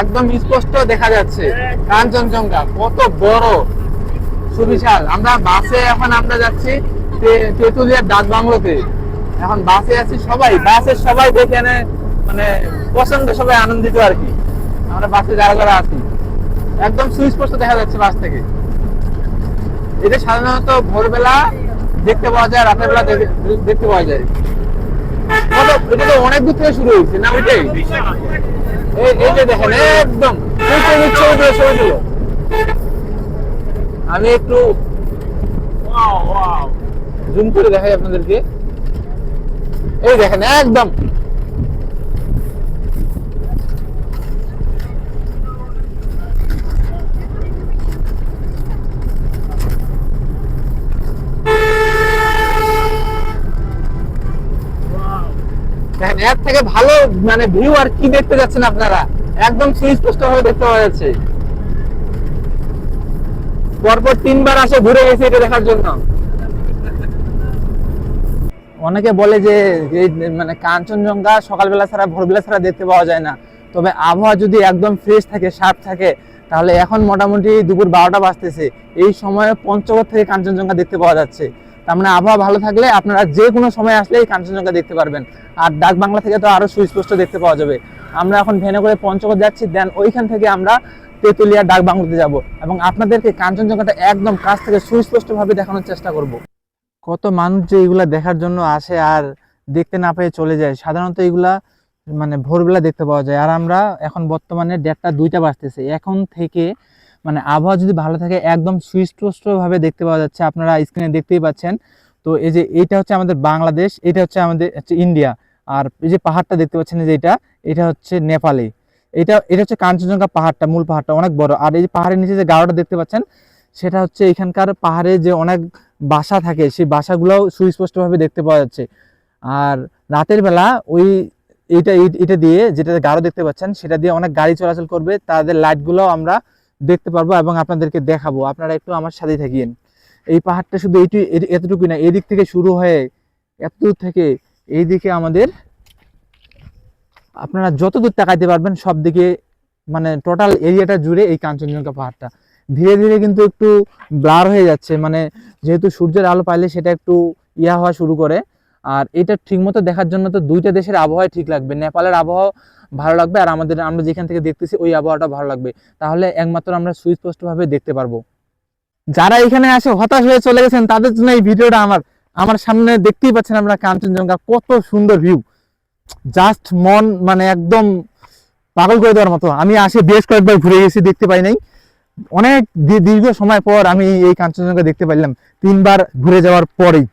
একদম স্পষ্ট দেখা যাচ্ছে। কাঞ্চনজঙ্ঘা, কত বড়, সুবিশাল। আমরা বাসে এখন আমরা যাচ্ছি তেঁতুলিয়ার ডাক বাংলোতে এখন বাসে আছি সবাই, বাসের সবাই দেখে এনে মানে পছন্দ, সবাই আনন্দিত আর কি। আমরা বাসে যারা যারা আছি। একদম সুস্পষ্ট দেখা যাচ্ছে বাস থেকে। এটা সাধারণত ভোরবেলা দেখতে পাওয়া যায়, রাতের বেলা দেখে- দেখতে পাওয়া যায়। এটা তো অনেক দূর থেকে শুরু হয়েছে না ওইটাই? এই যে দেখেন একদম। আমি একটু জুম করে দেখাই আপনাদেরকে। এই দেখেন একদম। এর থেকে ভালো মানে ভিউ আর কি দেখতে যাচ্ছেন আপনারা? একদম সুস্পষ্ট ভাবে দেখতে পরপর তিনবার আসে ঘুরে গেছে এটা দেখার জন্য। অনেকে বলে যে মানে কাঞ্চনজঙ্ঘা সকালবেলা ছাড়া, ভোরবেলা ছাড়া দেখতে পাওয়া যায় না। তবে আবহাওয়া যদি একদম ফ্রেশ থাকে শার্প থাকে, তাহলে এখন মোটামুটি দুপুর বারোটা বাজতেছে। এই সময়ে পঞ্চগড় থেকে কাঞ্চনজঙ্ঘা দেখতে পাওয়া যাচ্ছে। তার মানে আবহাওয়া ভালো থাকলে আপনারা যে কোনো সময় আসলেই কাঞ্চনজঙ্ঘা দেখতে পারবেন। আর ডাক বাংলা থেকে তো আরও সুস্পষ্ট দেখতে পাওয়া যাবে। আমরা এখন ভেনে করে পঞ্চগড় যাচ্ছি দেন ওইখান থেকে আমরা তেতুলিয়া ডাক বাংলাতে যাব এবং আপনাদেরকে কাঞ্চনজঙ্ঘাটা একদম কাছ থেকে সুস্পষ্ট ভাবে দেখানোর চেষ্টা করব। কত মানুষ যে এগুলা দেখার জন্য আসে আর দেখতে না পেয়ে চলে যায়। সাধারণত এগুলা মানে ভোরবেলা দেখতে পাওয়া যায়। আর আমরা এখন বর্তমানে দেড়টা দুইটা বাজতেছে। এখন থেকে মানে আবহাওয়া যদি ভালো থাকে, একদম সুস্পষ্ট ভাবে দেখতে পাওয়া যাচ্ছে, আপনারা স্ক্রিনে দেখতেই পাচ্ছেন। তো এই যে এইটা হচ্ছে আমাদের বাংলাদেশ, এটা হচ্ছে আমাদের, হচ্ছে ইন্ডিয়া। আর এই যে পাহাড়টা দেখতে পাচ্ছেন যে এটা এটা হচ্ছে নেপালে। এটা এটা হচ্ছে কাঞ্চনজঙ্ঘা পাহাড়টা, মূল পাহাড়টা, অনেক বড়। আর এই যে পাহাড়ের নিচে যে গাঢ়টা দেখতে পাচ্ছেন, সেটা হচ্ছে এখানকার পাহাড়ে যে অনেক বাসা থাকে, সেই বাসাগুলোও সুস্পষ্টভাবে দেখতে পাওয়া যাচ্ছে। আর রাতের বেলা ওই এটা এটা দিয়ে যেটা গাঢ় দেখতে পাচ্ছেন, সেটা দিয়ে অনেক গাড়ি চলাচল করবে, তাদের লাইটগুলোও আমরা দেখতে পারব এবং আপনাদেরকে দেখাবো। আপনারা একটু আমার সাথে থাকিয়েন এই পাহাড়টা শুধু এইটু এতটুকুই না, এদিক থেকে শুরু হয়ে এত দূর থেকে এইদিকে আমাদের আপনারা যত দূর তাকাইতে পারবেন, সব দিকে মানে টোটাল এরিয়াটা জুড়ে এই কাঞ্চনজঙ্ঘা পাহাড়টা। ধীরে ধীরে কিন্তু একটু ব্লার হয়ে যাচ্ছে। মানে যেহেতু সূর্যের আলো পাইলে সেটা একটু ইয়া হওয়া শুরু করে। আর এটা ঠিকমতো দেখার জন্য তো দুইটা দেশের আবহাওয়া ঠিক লাগবে। নেপালের আবহাওয়া ভালো লাগবে আর আমাদের, আমরা যেখান থেকে দেখতেছি ওই আবহাওয়াটা ভালো লাগবে। তাহলে একমাত্র আমরা সুস্পষ্টভাবে দেখতে পারব। যারা এখানে আসে হতাশ হয়ে চলে গেছেন, তাদের জন্য এই ভিডিওটা আমার আমার সামনে দেখতেই পাচ্ছেন আমরা কাঞ্চনজঙ্ঘা, কত সুন্দর ভিউ জাস্ট মন মানে একদম পাগল করে দেওয়ার মতো। আমি আসে বেশ কয়েকবার ঘুরে গেছি দেখতে পাই নাই। অনেক দীর্ঘ সময় পর আমি এই কাঞ্চনজঙ্ঘা দেখতে পাইলাম। তিনবার ঘুরে যাওয়ার পরেই।